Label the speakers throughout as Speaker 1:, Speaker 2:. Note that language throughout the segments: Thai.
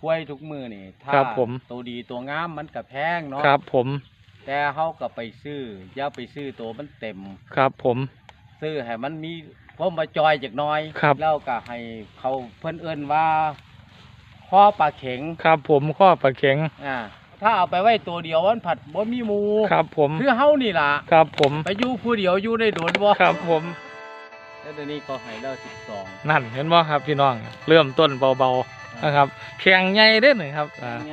Speaker 1: ควายทุกมือนี่ถ้า
Speaker 2: ครับผม
Speaker 1: ตัวดีตัวงามมันก็แพงเนาะ
Speaker 2: ครับผม
Speaker 1: แต่เฮาก็ไปซื้ออย่าไปซื้อตัวมันเต็ม
Speaker 2: ครับผม
Speaker 1: ซื้อให้มันมีความมาจอยจักหน้อย
Speaker 2: ครับ
Speaker 1: แล้วก็ให้เขาเพิ่นเอิ้นว่าข้อปลาเข็ง
Speaker 2: ครับผมข้อปลาเข็ง
Speaker 1: อ่าถ้าเอาไปไว้ตัวเดียวมันผัดบ่มีหมู
Speaker 2: ครับผม
Speaker 1: คือเฮานี่ล่ะ
Speaker 2: ครับผม
Speaker 1: ไปอยู่ผู้เดียวอยู่ได้โดนบ่
Speaker 2: ครับผม
Speaker 1: แล้วเดี๋ยวนี้ก็ให้แล้ว12
Speaker 2: นั่นเห็นบ่ครับพี่น้อง เริ่มต้นเบาๆ นะครับแข็งใหญ่เด้อหนึ่งครับอ่า
Speaker 1: ไง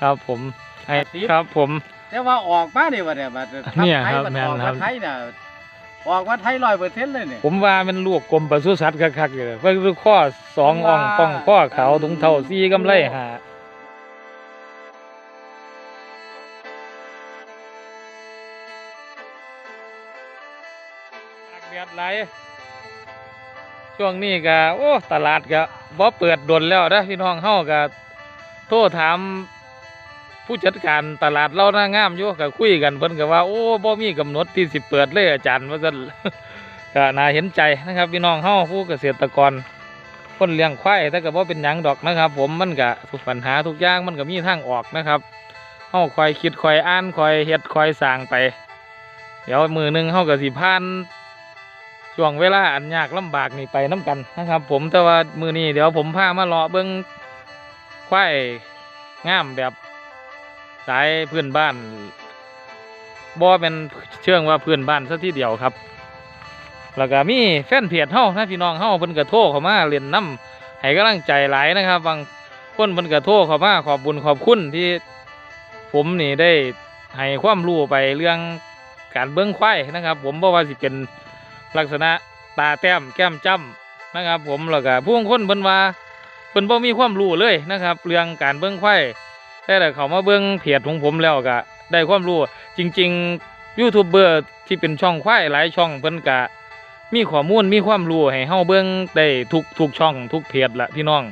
Speaker 2: ครับผมให้
Speaker 1: สิบ
Speaker 2: ครับผม
Speaker 1: แต่ว่าออกมาเนี่ยว่าเนี่ยว่า
Speaker 2: เนี่ย
Speaker 1: ไทย
Speaker 2: ครับ
Speaker 1: มัน
Speaker 2: แม่น
Speaker 1: ออก
Speaker 2: ครั
Speaker 1: มา
Speaker 2: บ
Speaker 1: ไทยน่ะออกมาไทยร้อยเปอร์เซ็นต์เลยเนี่ย
Speaker 2: ผมว่ามันลูกกลมปศุสัตว์คักๆเลยเพิ่นคือข้อสองอ่องป้องข้อขาวถุงเท่าซีกำไรหาตากแดดไหลาย ช่วงนี้ก็โอ้ตลาดก็บ่เปิดดนแล้วนะพี่น้องเฮาก็โทรถามผู้จัดการตลาดเราหน้างามอยู่ก็คุยกันเพิ่นก็ว่าโอ้บ่มีกำหนดที่สิเปิดเลยอาจารย์ว่าซั่นก็น่าเห็นใจนะครับพี่น้องเฮาผู้เกษตรกรคนเลี้ยงควายแต่ก็บ่เป็นหยังดอกนะครับ ผมมันก็ทุกปัญหาทุกอย่างมันก็มีทางออกนะครับเฮาคอยคิดคอยอ่านคอยเฮ็ดคอยสร้างไป เดี๋ยวมือหนึงเฮาก็สิผ่าน ช่วงเวลาอันยากลำบากนี่ไปน้กันนะครับ ผมแต่ว่ามือนี้เดี๋ยวผมพามาเลาะเบิ่งควายงามแบบสายพื้นบ้านบ่เป็นเชื่องว่าพื้นบ้านซะทีเดียวครับ แล้วก็มีแฟนเพจเฮ้านะพี่น้องเฮ้าเพิ่นก็โทรเขามาเรียนน้ำให้กำลังใจหลายนะครับ บางคนเพิ่นก็โทรเขามาขอบบุญขอบคุณที่ผมนี่ได้ให้ความรู้ไปเรื่องการเบิ้องควายนะครับ ผมบ่ว่าสิเป็น ลักษณะตาแต้มแก้มจ้ำนะครับ ผมแล้วก็ผู้บางคนเพิ่นว่าเพิ่นบ่มีความรู้เลยนะครับ เรื่องการเบิ้งควายแต่ถ้าเขามาเบิ้งเพจของผมแล้วก็ได้ความรู้จริง ๆยูทูบเบอร์ที่เป็นช่องควายหลายช่องเพิ่นก็มีข้อมูลมีความรู้ให้เฮาเบิ่งได้ทุกทุกช่อง ทุกเพจละพี่น้อง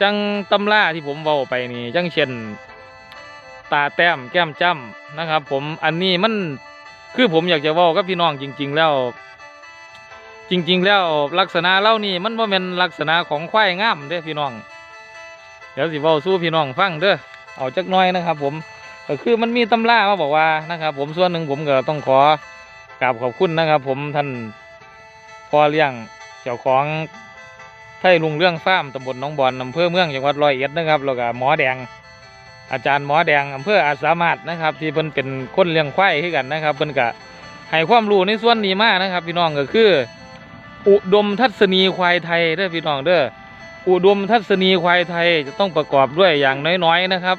Speaker 2: จังตำราที่ผมเว้าไปนี่จังเช่นตาแต้มแก้มจ้ำนะครับ ผมอันนี้มันคือผมอยากจะเว้ากับพี่น้องจริง ๆ แล้ว จริง ๆ แล้วลักษณะเล่านี่มันบ่แม่นลักษณะของควายงามเด้พี่น้อง เดี๋ยวสิเว้าสู้พี่น้องฟังเด้อเอาจักน้อยนะครับ ผมก็คือมันมีตำรามาบอกว่านะครับ ผมส่วนหนึ่งผมก็ต้องขอกราบขอบคุณนะครับ ผมท่านพ่อเลี้ยงเจ้าของไทยลุงเรื่องฟาร์มตำบลหนองบอนอำเภอเมืองจังหวัดร้อยเอ็ดนะครับแล้วก็หมอแดง อาจารย์หมอแดงอำเภออาสามารถนะครับ ที่เพิ่นเป็นคนเลี้ยงควายคือกันนะครับเพิ่นก็ให้ความรู้ในส่วนนี้มากนะครับ พี่น้องก็คือ อุดมทัศนีควายไทยเด้อพี่น้องเด้ออุดมทัศนีควายไทยจะต้องประกอบด้วยอย่างน้อยๆนะครับ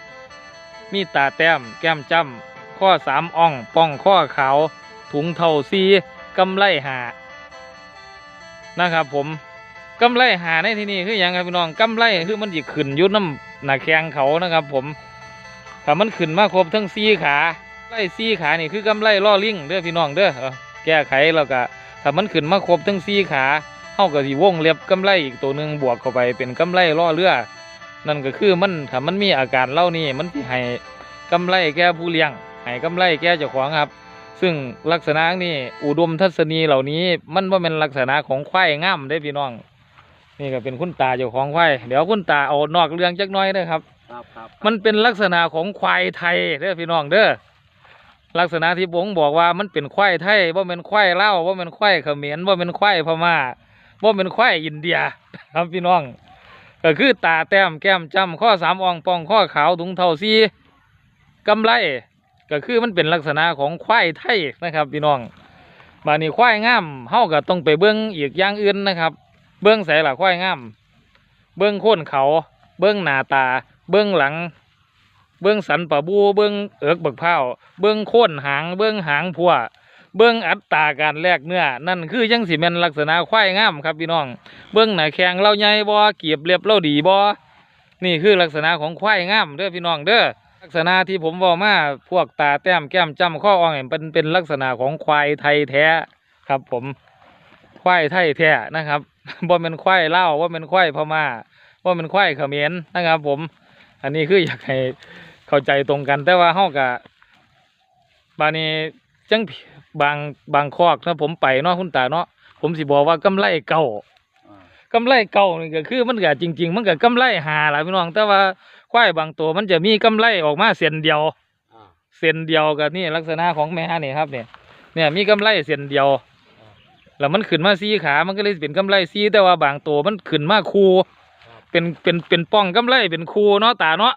Speaker 2: มีตาแต้มแก้มจ้ำข้อสามอ่องป้องข้อขาว ถุงเท่าซีกำไลหานะครับผมกำไรหาในที่นี่คืออย่างครับพี่น้องกำไรคือมันจะขึ้นยุน้ำหนาแข้งเขานะครับ ผมถ้ามันขึ้นมาครบทั้งสี่ขาไล่สี่ขานี่คือกำไรล่อลิงเด้อพี่น้องเด้อเออแก้ไขแล้วก็ ถ้ามันขึ้นมาครบทั้งสี่ขาเท่ากับสีวงเล็บกำไรอีกตัวหนึ่งบวกเข้าไปเป็นกำไรล่อเรือนั่นก็คือมันถ้ามันมีอาการเล่านี่มันสิให้กำไรแก่ผู้เลี้ยงให้กำไรแก่เจ้าของครับ ซึ่งลักษณะนี้อุดมทัศนีเหล่านี้ มันว่าเป็นลักษณะของควายงามได้อพี่น้อง นี่ก็เป็นคุณตาเจ้าของควายเดี๋ยวคุณตาเอานอกเรื่องจักหน้อยเด้อครับ
Speaker 1: ครับครับ
Speaker 2: มันเป็นลักษณะของควายไทยเด้อพี่น้องเด้อ ลักษณะที่ผมบอกว่ามันเป็นควายไทยว่าเป็นควายเล่าว่าเป็นควายเขมรว่าเป็นควายพม่าว่าเป็นควายอินเดียครับพี่น้อง ก็คือตาแต้มแก้มจำข้อสามอองปองข้อขาวถุงเท่าซีกำไรก็คือมันเป็นลักษณะของควายไทยนะครับ พี่น้องบานี้ควายงามเฮาก็ต้องไปเบิ้องอีกอย่างอื่นนะครับ เบิ้องใส่ละควายงาม เบิ้องโค่นเขา เบิ้องหน้าตา เบิ้องหลัง เบิ้องสันปะบูเบิ้องเอิกบักเผาเบิ้องโค่นหางเบิ้องหางพัวเบิ้องอัตราการแลกเนื้อ นั่นคือยังสิแม่นลักษณะควายงามครับพี่น้อง เบิ้องหน้าแข้งเราใหญ่บ่เกียบเรียบเราดีบ่นี่คือลักษณะของควายงามเด้อพี่น้องเด้อลักษณะที่ผมบอกมาพวกตาแต้มแก้มจ้ำข้ออ่องเป็นเป็นลักษณะของควายไทยแท้ครับ ผมควายไทยแท้นะครับบ่เป็นควายเล่าวว่าเป็นควายพม่าว่าเป็นควายเขมรนะครับ ผม อันนี้คืออยากให้ เข้าใจตรงกัน แต่ว่าเฮากะบานี้จังบางบางคอกถ้าผมไปเนาะคุณตาเนาะผมสิบอกว่ากำไรเก่า
Speaker 1: อ่า
Speaker 2: ไรเก่านี่ก็คือมันก็จริง ๆ มันก็กำไรหาล่ะพี่น้อง แต่ว่าควายบางตัวมันจะมีกำไรออกมาเส้นเดียวเส้นเดียวกับนี่ลักษณะของแม่นี่ครับเนี่ยเนี่ยมีกำไรเส้นเดียวแล้วมันขึ้นมาซีขา มันก็เลยเป็นกำไรซีแต่ว่าบางตัวมันขึ้นมาคู
Speaker 1: ครับ
Speaker 2: เป็นเป็นเป็นป้องกำไรเป็นคูเนาะตาเนาะ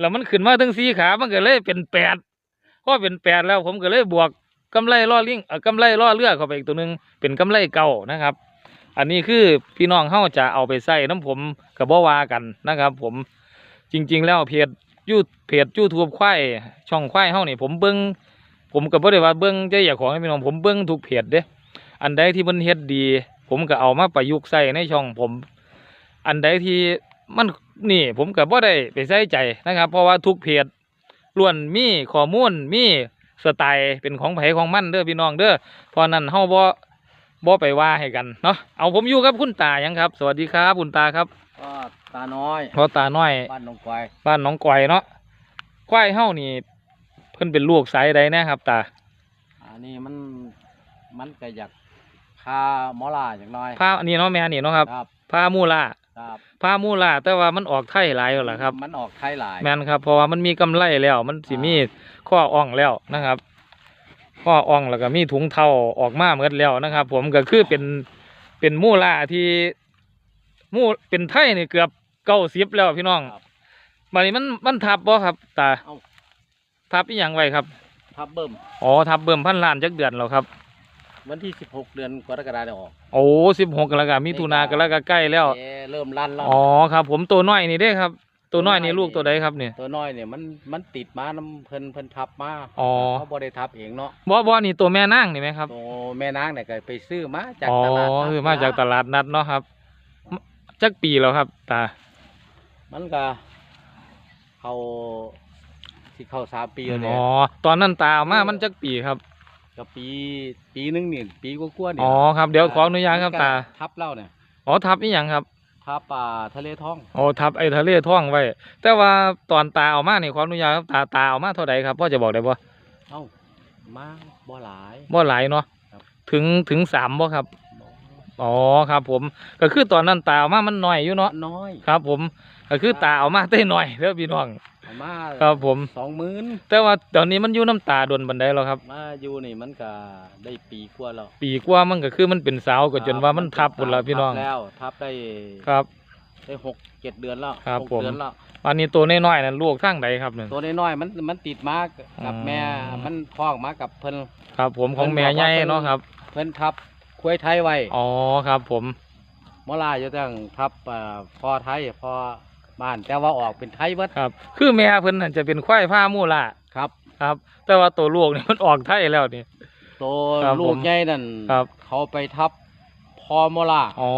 Speaker 1: แล้
Speaker 2: วมันขึ้นมาถึงซีขา มันก็เลยเป็นแปดพอเป็นแปดแล้วผมก็เลยบวกกำไรล่อลิงเอ่อกำไรล่อเลือเข้าไปอีกตัวหนึงเป็นกำไรเก่านะครับ อันนี้คือพี่น้องเฮาจะเอาไปใส่น้ำผมกับบ่วากันนะครับ ผมจริง ๆ แล้วเพจยูเพจยูทูบควายช่องควายเฮานี่ผมเบิ้งผมก็บ่ได้ว่าเบิ้งใจอยากของพี่น้องผมเบิ้งทุกเพจเด้อันใดที่มันเฮ็ดดี ผมก็เอามาประยุกต์ใส่ในช่องผม อันใดที่มัน นี่ผมก็บ่ได้ไปใส่ใจนะครับ เพราะว่าทุกเพจล้วนมีข้อมูลมีสไตล์เป็นของไผของมันเด้อพี่น้องเด้อเพราะนั้นเฮาบ่บ่ไปว่าให้กันเนาะเอาผมอยู่กับคุณตายังครับ สวัสดีครับคุณตาครับ
Speaker 1: ก็ตาน้อย
Speaker 2: เพราะตาน้อย
Speaker 1: บ้านหนองควาย
Speaker 2: บ้านหน้องก่อยเนาะควายเฮานี่ เพิ่นเป็นลูกสายใดแนะครับ ตา
Speaker 1: อันนี้มันมันก็อยากคาหมอลาอย่างน้อย
Speaker 2: พาอันนี้เนาะแม่นี่เนาะครับ
Speaker 1: ครับ
Speaker 2: พามูล่า
Speaker 1: ครับ
Speaker 2: พามูล่าแต่ว่ามันออกไทยหลายแล้วล่ะครับ
Speaker 1: มันออกไทยหลาย
Speaker 2: แม่นครับเพราะว่ามันมีกำไรแล้ว มันสิมีข้ออ่องแล้วนะครับ ข้ออ่องแล้วก็มีถุงเท้าออกมาเมดแล้วนะครับ ผมก็คือเป็นเป็นมูล่าที่มูเป็นไทยนี่เกือบเก้าสิบแล้วพี่น้อง
Speaker 1: ครับ
Speaker 2: บัดนี้มันมันทับบ่ครับตา
Speaker 1: เอ้า
Speaker 2: ทับอีหยังไว้ครับ
Speaker 1: ทับเบิ่ม
Speaker 2: อ๋อทับเบิ่มพันล้านจักเดือนแล้วครับ
Speaker 1: วันที่สิบหกเดือนกรกฎาคมออก
Speaker 2: โอ้สิบหกแล้วก็มิถุนาก็แล้วก็ใกล้แล้ว
Speaker 1: เอ๊ะเริ่มลั่นแล้ว
Speaker 2: อ๋อครับ ผมตัวน้อยนี่เด้ครับตัวน้อยนี่ ลูกตัวใดครับเนี่ย
Speaker 1: ตัวน้อยเนี่ยมันมันติดมาน้ำเพิ่นเพิ่นทับมา
Speaker 2: อ๋อ
Speaker 1: เขาบ่ได้ทับเองเนาะ
Speaker 2: บ่บ่นี่ตัวแม่นางนี่ไหมครับ
Speaker 1: ตัวแม่นางเนี่ยก็ไปซื้อมาจาก
Speaker 2: อ๋อ
Speaker 1: ตลาดนัด
Speaker 2: คือมาจากตลาดนัดเนาะครับจักปีแล้วครับ ตา
Speaker 1: มันก็เขาที่เข้าสามปีแล้ว
Speaker 2: อ๋
Speaker 1: เนี่ย
Speaker 2: อตอนนั้นตาเอามามันจักปีครับ
Speaker 1: ก็ปีปีหนึงนี่ปีกว่าๆเนี่ย
Speaker 2: อ๋อครับเดี๋ยวขออนุญาตครับ
Speaker 1: มันก็
Speaker 2: ตา
Speaker 1: ทับเล่าเนี่ย
Speaker 2: อ๋อทับอีหยังครับ
Speaker 1: ทับป่าทะเลท้อง
Speaker 2: อ๋อทับไอ้ทะเลท่องไว้ แต่ว่าตอนตาเอามานี่ขออนุญาตครับตาตาเอามาเท่าใดครับพ่อจะบอกได้บ่
Speaker 1: เอ้ามาบ่หลาย
Speaker 2: บ่หลายเนาะ
Speaker 1: ครับ
Speaker 2: ถึงถึงสามบ่ครับอ๋อครับผมก็คือตอนนั้นตาเอามามันน้อยอยู่เนาะ
Speaker 1: น้อย
Speaker 2: ครับ ผมก็คือตาเอามาได้น้อยเด้อพี่น้อง
Speaker 1: เอา มา
Speaker 2: ครับผม
Speaker 1: สองหมื่น
Speaker 2: แต่ว่าตอนนี้มันอยู่น้ำตาโดนบันไดแล้วครับ
Speaker 1: มาอยู่นี่มันก็ได้ปีกว่าแล้ว
Speaker 2: ปีกว่ามันก็คือมันเป็นสาวก็จนว่ามันทับหมดแล้วพี่น้อง
Speaker 1: ทับแล้วทับได้
Speaker 2: ครับ
Speaker 1: ได้หกเจ็ดเดือนแล้ว
Speaker 2: ครับ
Speaker 1: หก
Speaker 2: ผม
Speaker 1: เดือนแล้ว
Speaker 2: อันนี้ตัวน้อยๆนั่นลูกทางใดครับเนี่ย
Speaker 1: ตัวน้อยๆมันมันติดมากับ
Speaker 2: อ๋อ
Speaker 1: แม่มันพ้องมากับเพิ่น
Speaker 2: ครับ ผมของแม่ใหญ่เนาะครับ
Speaker 1: เพิ่นทับควยไทยไว้
Speaker 2: อ๋อครับ ผม
Speaker 1: มอลาอยู่ตั้งทับอ่าพ่อไทยพ่อ บ้านแต่ว่าออกเป็นไทยเบิด
Speaker 2: ครับ คือแม่เพิ่นน่ะจะเป็นควายผ้ามูล่า
Speaker 1: ครับ
Speaker 2: ครับ แต่ว่าตัวลูกนี่มันออกไทยแล้วนี่
Speaker 1: ตัว
Speaker 2: ครับ
Speaker 1: ลู
Speaker 2: ผ
Speaker 1: ก
Speaker 2: ม
Speaker 1: ใหญ่นั่น
Speaker 2: ครับ
Speaker 1: เขาไปทับพ่อมอลา
Speaker 2: อ๋อ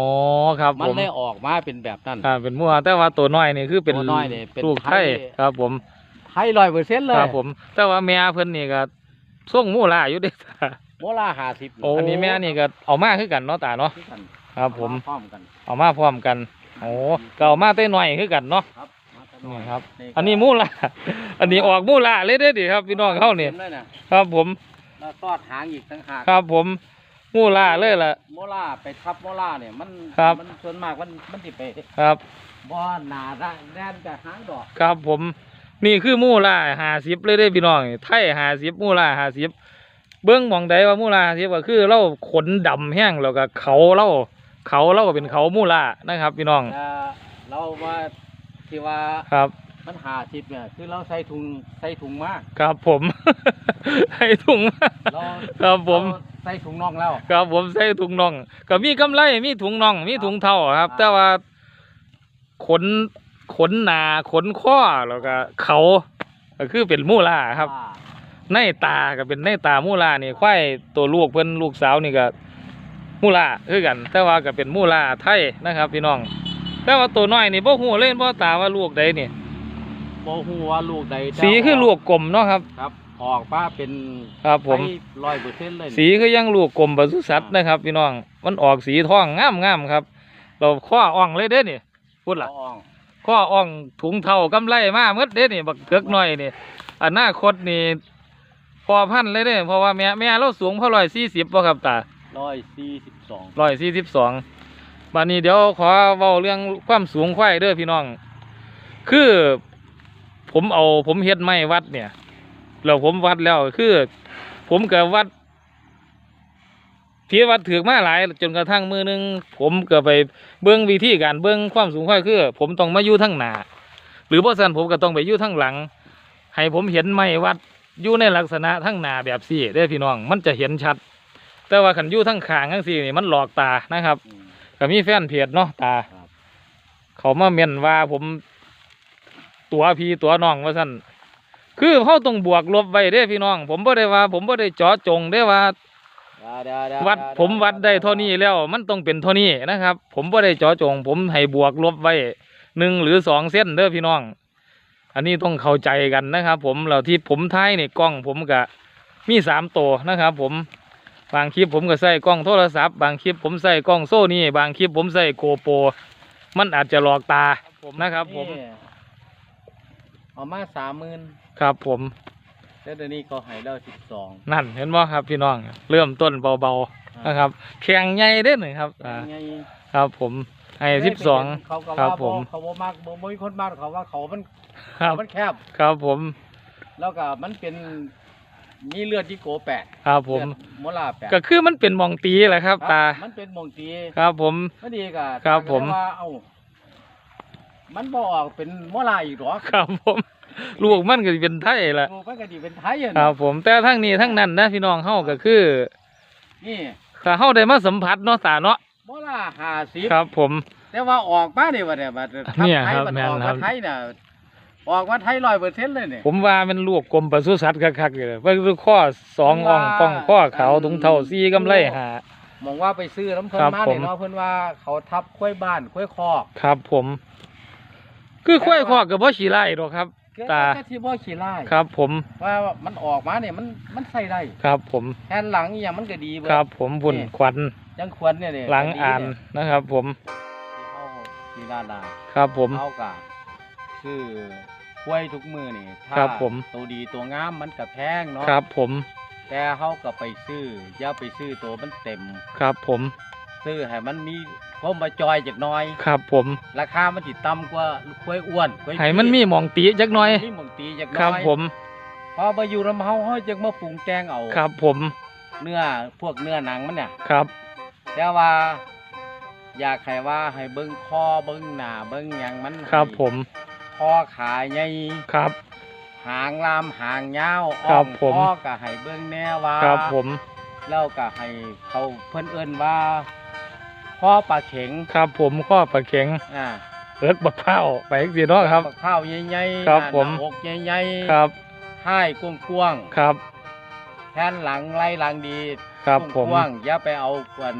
Speaker 2: ครับ
Speaker 1: มัน
Speaker 2: ผม
Speaker 1: เลยออกมาเป็นแบบนั้น
Speaker 2: ครับเป็นมัวแต่ว่าตัวน้อยนี่คือเป็น
Speaker 1: ตัวน้อยนี่เป็น
Speaker 2: ลูกไทย
Speaker 1: ไทย
Speaker 2: ครับ ผม
Speaker 1: ไทยร้อยเปอร์เซ็นต์เลย
Speaker 2: ครับผม แต่ว่าแม่เพิ่นนี่ก็ส่งมูล่าอยู่เด้
Speaker 1: มอลาห้าสิบ
Speaker 2: อันนี้แม่นี่ก็เอามาคือกันเนาะตาเนาะครับ ผม
Speaker 1: พร้อมกัน
Speaker 2: เอามาพร้อมกัน โอ้ก็เอามาแต่น้อยคือกันเนาะ
Speaker 1: ครับมาแต่
Speaker 2: นี่
Speaker 1: อย
Speaker 2: ครับ
Speaker 1: ก็
Speaker 2: อันนี้มูล่าอันนี้ออกมูล่าเลยเด้อดิครับพี่น้องเขานี่
Speaker 1: ต็มเลยนะครับ
Speaker 2: ผม
Speaker 1: แล้วตอดหางอีกทั้งหาก
Speaker 2: ครับผมมูล่าเลยล่ะ
Speaker 1: โมล่าไปทับโมล่าเนี่ยมัน
Speaker 2: ครับ
Speaker 1: มันส่วนมากมันมันติไป
Speaker 2: ครับ
Speaker 1: บ่หนาได้แน่นแต่หางดอก
Speaker 2: ครับผมนี่คือมูล่าหาสิบเลยเด้อพี่น้องไทยหาสิบมูล่าหาสิบเบื้องหมองใดว่ามูล่าสิบก็คือเราขนดำแห้งแล้วก็เขาเรา เขาเราก็เป็นเขามูล่านะครับ พี่น้อง
Speaker 1: แต่เราว่าที่ว่า
Speaker 2: ครับ
Speaker 1: มันหาสิบเนี่ยคือเราใส่ถุงใส่ถุงมาก
Speaker 2: ครับผมให้ถุงมา
Speaker 1: เรา
Speaker 2: ครับผม
Speaker 1: เราใส่ถุงน่องแล้ว
Speaker 2: ครับผมใส่ถุงน่อง ก็มีกำไรมีถุงน่อง มีถุงเท่าครับ
Speaker 1: ครับ
Speaker 2: แต่ว่า ขนขนหนาขนข้อแล้วก็เขาก็คือเป็นมูล่าครับ
Speaker 1: ว่า
Speaker 2: ในตาก็เป็นในตามูล่านี่ควายตัวลูกเพิ่นลูกสาวนี่ก็ มูล่าคือกัน แต่ว่าก็เป็นมูล่าไทยนะครับ พี่น้อง แต่ว่าตัวน้อยนี่บ่ฮู้เล่นบ่ตาว่าลูกใดนี่
Speaker 1: บ่ฮู้ว่าลูกใดแต่
Speaker 2: สีคือลูกกลมเนาะครับ
Speaker 1: ครับ ออกมาเป็น
Speaker 2: ครับผม
Speaker 1: ร้อยเปอร์เซ็นต์เลย
Speaker 2: สีคือยังลูกกลมปศุสัตว์นะครับ พี่น้อง มันออกสีทองงามงามๆครับ เราข้ออ่องเลยเด้นี่พูดล่ะ
Speaker 1: อ่อง
Speaker 2: ข้ออ่องถุงเท่ากำไรมาเมื่อเด้นี่บักเถือกหน่อยนี่อนาคตนี่พอพันธุ์เลยเด้เพราะว่าแม่แม่เราสูงพอร้อยสี่สิบป่ะครับตา
Speaker 1: ร้อยสี่สิบสอง
Speaker 2: ร้อยสี่สิบสองบานนี้เดี๋ยวขอเว้าเรื่องความสูงควายเด้อพี่น้อง คือผมเอาผมเฮ็ดไม้วัดเนี่ยแล้วผมวัดแล้วคือ ผมก็วัดที่วัดถือมาหลาย จนกระทั่งมือนึงผมก็ไปเบื้องวิธีการเบื้องความสูงควายคือ ผมต้องมาอยู่ทั้งหนาหรือบ่ซันผมก็ต้องไปอยู่ทั้งหลัง ให้ผมเห็นไม้วัดอยู่ในลักษณะทั้งหนาแบบสี่เด้พี่น้อง มันจะเห็นชัด แต่ว่าขันอยู่ทั้งข้างทั้งสี่นี่มันหลอกตานะครับ
Speaker 1: อืม
Speaker 2: ก็มีแฟนเพจเนาะตา
Speaker 1: ครับ
Speaker 2: เขามาเมียนว่าผม ตัวพี่ตัวน้องว่าสั่นคือเขาต้องบวกลบไว้เด้พี่น้อง ผมบ่ได้ว่า ผมบ่ได้เจาะจงได้ว่า
Speaker 1: เดี๋ยเย
Speaker 2: วัด
Speaker 1: เย
Speaker 2: ผมวัดได้เท่านี้แล้วมันต้องเป็นเท่านี้นะครับ ผมบ่ได้เจาะจง ผมให้บวกลบไว้หนึ่งหรือสองเส้นเด้อพี่น้อง อันนี้ต้องเข้าใจกันนะครับ ผมแล้วที่ผมท้ายนี่กล้องผมก็มีสามตัวนะครับ ผม บางคลิปผมก็ใส่กล้องโทรศัพท์บางคลิปผมใส่กล้องโซนี่ บางคลิปผมใส่โกโปรมันอาจจะหลอกตานะครับ ผม
Speaker 1: นี่เอามาสามหมื่น
Speaker 2: ครับผม
Speaker 1: แล้วเดี๋ยวนี้ก็ให้เราสิบสอง
Speaker 2: นั่นเห็นบ่ครับพี่น้อง เริ่มต้นเบาๆนะครับแข่งใหญ่เด้อหนึ่งครับอ่า
Speaker 1: ไง
Speaker 2: ครับผมให้สิบสอง
Speaker 1: เขาก็
Speaker 2: ครั
Speaker 1: ว่า
Speaker 2: บผม
Speaker 1: เขาบ่มากบ่บ่มีคนมากเขาว่าเขามัน
Speaker 2: ครับ
Speaker 1: มันแคบ
Speaker 2: ครับผม
Speaker 1: แล้วก็มันเป็น มีเลือดที่โกแปด
Speaker 2: ครับผม
Speaker 1: เลือดโมลาแปด
Speaker 2: ก็คือมันเป็นหมองตีแหละครับ ตา
Speaker 1: มันเป็นหมองตี
Speaker 2: ครับผม
Speaker 1: มันดีก็
Speaker 2: ครับผม
Speaker 1: ตาก็เลยว่าเอ้ามันบ่ออกเป็นโมลาอีกหรอ
Speaker 2: ครับผมลูกมันก็สิเป็นไทยแหละ
Speaker 1: ดูมันก็ดีเป็นไทยอะ
Speaker 2: ครั
Speaker 1: เนาะ
Speaker 2: บผมแต่ทั้งนี้ทั้งนั้นนะพี่น้องเฮาก็คือ
Speaker 1: นี่
Speaker 2: ถ้าเฮาได้มาสัมผัสเนาะตาเนาะ
Speaker 1: โมลาห้าสิบ
Speaker 2: ครับ ผม
Speaker 1: แต่ว่าออกมาเนี่ยว่าเนี่ยบัด
Speaker 2: เนี่ย
Speaker 1: ไทย
Speaker 2: ครับ
Speaker 1: มัน
Speaker 2: แม่น
Speaker 1: ออก
Speaker 2: ครั
Speaker 1: มา
Speaker 2: บ
Speaker 1: ไทยน่ะ ออกมาไทยร้อยเปอร์เซ็นต์เลยเนี่ย
Speaker 2: ผมว่ามันลูกกรมปศุสัตว์คักๆเลยว่าคือข้อสองอ่องป้องข้อเขาถุงเท่าซีกำไรหา
Speaker 1: มองว่าไปซื้อน้ำเพิ่น
Speaker 2: ครับ
Speaker 1: มา
Speaker 2: ผ
Speaker 1: เนี่ย
Speaker 2: ม
Speaker 1: เนาะเพิ่นว่าเขาทับค้อยบ้านค้อยคอก
Speaker 2: ครับ ผม คือควายคอกกับพ่ขี้ไล่หรอกครับตา
Speaker 1: ก็ที่บ่ขี้ไล่
Speaker 2: ครับ ผม
Speaker 1: ว่ามันออกมาเนี่ยมันมันใส่ได้
Speaker 2: ครับ ผม
Speaker 1: แทนหลังอหย่างมันก็ดีเด
Speaker 2: ครับ ผมบุญ
Speaker 1: นี่
Speaker 2: ขวัญ
Speaker 1: ยังควรเนี่ยเนี่ย
Speaker 2: หลังอ่าน
Speaker 1: ดี
Speaker 2: นะครับ ผม
Speaker 1: เนี่ยที่เฮาดีนาดา
Speaker 2: ครับผม
Speaker 1: เฮากะ คือค้อยทุกมือนี่ถ้า
Speaker 2: ครับผม
Speaker 1: ตัวดีตัวงามมันก็แพงเนาะ
Speaker 2: ครับผม
Speaker 1: แต่เฮาก็ไปซื้ออย่าไปซื้อตัวมันเต็ม
Speaker 2: ครับผม
Speaker 1: ซื้อให้มันมีความมาจอยจักหน่อย
Speaker 2: ครับผม
Speaker 1: ราคามันสิต่ำกว่าค้อยอ้วนค้อย
Speaker 2: ให้มันมีหมองตีจักหน่อย
Speaker 1: มีหมองตีจักหน่อย
Speaker 2: ครับผม
Speaker 1: พอมาอยู่ลำเฮาเฮาจึงมาปรุงแต่งเอา
Speaker 2: ครับผม
Speaker 1: เนื้อพวกเนื้อหนังมันเนี่ย
Speaker 2: ครับ
Speaker 1: แต่ว่า อยากให้ว่าให้เบิ่งคอเบิ่งหน้าเบิ่งหยังมัน
Speaker 2: ครับผม
Speaker 1: คอขาใหญ่
Speaker 2: ครับ
Speaker 1: หางลามหางยาว
Speaker 2: ครั
Speaker 1: อ้อบม
Speaker 2: ผม
Speaker 1: คอก็ให้เบิ่งแน่ว่า
Speaker 2: ครับผม
Speaker 1: แล้วก็ให้เขาเพิ่นเอิ้นว่าคอปลาเข็ง
Speaker 2: ครับ ผมข้อประเข็ง
Speaker 1: อ่า
Speaker 2: เอิกบักเผาไปสิเนาะครับ
Speaker 1: ข้าวใหญ่ๆ
Speaker 2: ครับ
Speaker 1: หน้า
Speaker 2: ผม
Speaker 1: หน้าอกใหญ่ๆ
Speaker 2: ครับ
Speaker 1: ท้ายกว้าง
Speaker 2: ครับ
Speaker 1: ๆแผ่นหลังไล่หลังดี
Speaker 2: ครับผม
Speaker 1: กว้างๆอย่าไปเอากวน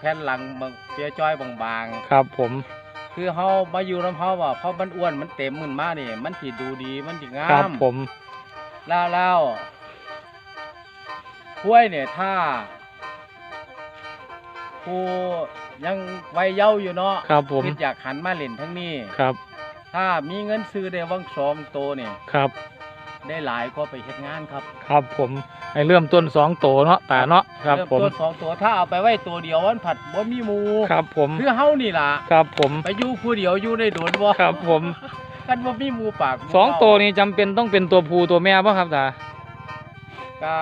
Speaker 1: แผ่นหลังบางเปียจ้อยบางๆ
Speaker 2: ครับผม
Speaker 1: คือเฮามาอยู่น้ำเฮาว่าเพราะมันอ้วนมันเต็มมันมานี่ มันสิดูดีมันสิงา
Speaker 2: ครับ
Speaker 1: ม
Speaker 2: ผม
Speaker 1: แล้วแล้วกล้วยเนี่ยถ้าผู้ยังวัยเยาว์อยู่เนาะ
Speaker 2: ครับผม
Speaker 1: คิดอยากหันมาเล่นทั้งนี้
Speaker 2: ครับ
Speaker 1: ถ้ามีเงินซื้อได้วังสองโตเนี่ย
Speaker 2: ครับ
Speaker 1: ได้หลายก็ไปเฮ็ดงานครับ
Speaker 2: ครับผมให้เริ่มต้นสองโตเนาะตาเนาะครับ
Speaker 1: เริ่ม
Speaker 2: ผม
Speaker 1: ต้นสองตัวถ้าเอาไปไว้ตัวเดียววันผัดบ่มีหมู
Speaker 2: ครับผม
Speaker 1: คือเฮานี่ล่ะ
Speaker 2: ครับผม
Speaker 1: ไปอยู่ผู้เดียวอยู่ได้โดนบ่
Speaker 2: ครับผม
Speaker 1: กันบ่มีหมูปากหมู่
Speaker 2: สอง
Speaker 1: เว้า
Speaker 2: โตนี้จำเป็นต้องเป็นตัวผู้ตัวแม่ป่ะครับตา
Speaker 1: ก็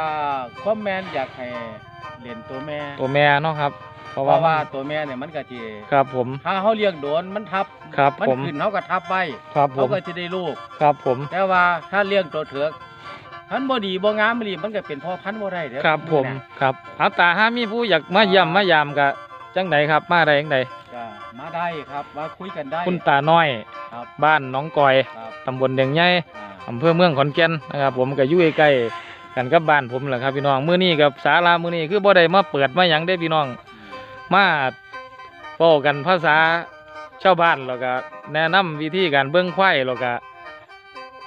Speaker 1: ความแมนอยากให้เล่นตัวแม่
Speaker 2: ตัวแม่เนาะครับ เพ
Speaker 1: เพ
Speaker 2: ราะ
Speaker 1: ราะ
Speaker 2: ว่า
Speaker 1: ว่าตัวแม่เนี่ยมันก็สิ
Speaker 2: ครับผม
Speaker 1: ถ้าเฮาเลี้ยงโดนมันทับ
Speaker 2: ครับ
Speaker 1: มัน
Speaker 2: ผม
Speaker 1: ขึ้นเฮาก็ทับไว้
Speaker 2: ครับผ
Speaker 1: เฮา
Speaker 2: ม
Speaker 1: ก็สิได้ลูก
Speaker 2: ครับผม
Speaker 1: แต่ว่าถ้าเลี้ยงตัวเถือกมันบ่ดีบ่งามอีหลีมันก็เป็นพ่อพันธุ์บ่ได้เด้อ
Speaker 2: ครับผม
Speaker 1: เนี่ย
Speaker 2: ครับเอาตาห้ามีผู้อยากมาเยี่ยมมายามกะจังไดครับมาได้จังได
Speaker 1: ก็มาได้ครับมาคุยกันได้
Speaker 2: คุณตาน้อย
Speaker 1: ครับ
Speaker 2: บ้านหน้องกอย
Speaker 1: ครับ
Speaker 2: ตำบลเดียงใหญ่
Speaker 1: อ่า
Speaker 2: อำเภอเมืองขอนแก่นนะครับ ผมก็อยู่ใกล้ๆกันกับบ้านผมแหละครับพี่น้องมื้อนี้กับศาลามื้อนี้คือบ่ได้มาเปิดมาหยังได้พี่น้อง มาเว้ากันภาษาชาวบ้านแล้วก็แนะนำวิธีการเบิ่งควายแล้วก็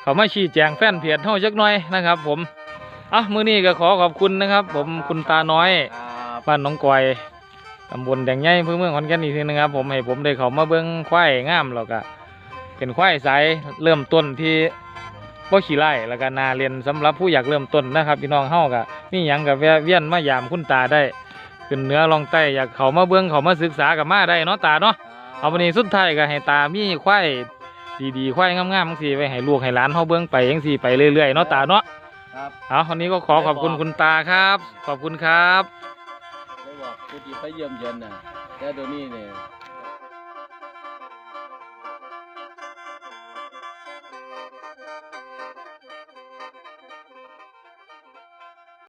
Speaker 2: เขามาชี้แจงแฟนเพจเฮาจักหน่อยนะครับ ผมอะมื้อนี้ก็ขอขอบคุณนะครับ ผมคุณตาน้อย
Speaker 1: ครับ
Speaker 2: บ้านหน้องกอยตำบลแดงใหญ่อำเภอเมืองขอนแก่นอีกทีนึงครับ ผมให้ผมได้เข้ามาเบิ่งควายงามแล้วก็เป็นควายสายเริ่มต้นที่บ่ขี้ไล่แล้วก็นาเรียนสำหรับผู้อยากเริ่มต้นนะครับพี่น้องเฮาก็มีหยังก็แวะเวียนมายามคุณตาได้ ขึ้นเหนือลองใต้อยากเขามาเบิ่งเขามาศึกษากับมาได้เนาะตาเนาะเอาวันนี้สุดท้ายก็ให้ตามีควายดีๆควายงามๆจังซี่ไว้ให้ลูกให้หลานเฮาเบิ่งไปจังซี่ไปเรื่อยๆเนาะตาเนาะ
Speaker 1: ครับ
Speaker 2: เอาวันนี้ก็ขอขอบคุณคุณตาครับ ขอบคุณครับ
Speaker 1: ได้บอกผู้ที่ไปเยี่ยมเยียนน่ะแต่เดี๋ยวนี้เนี่ย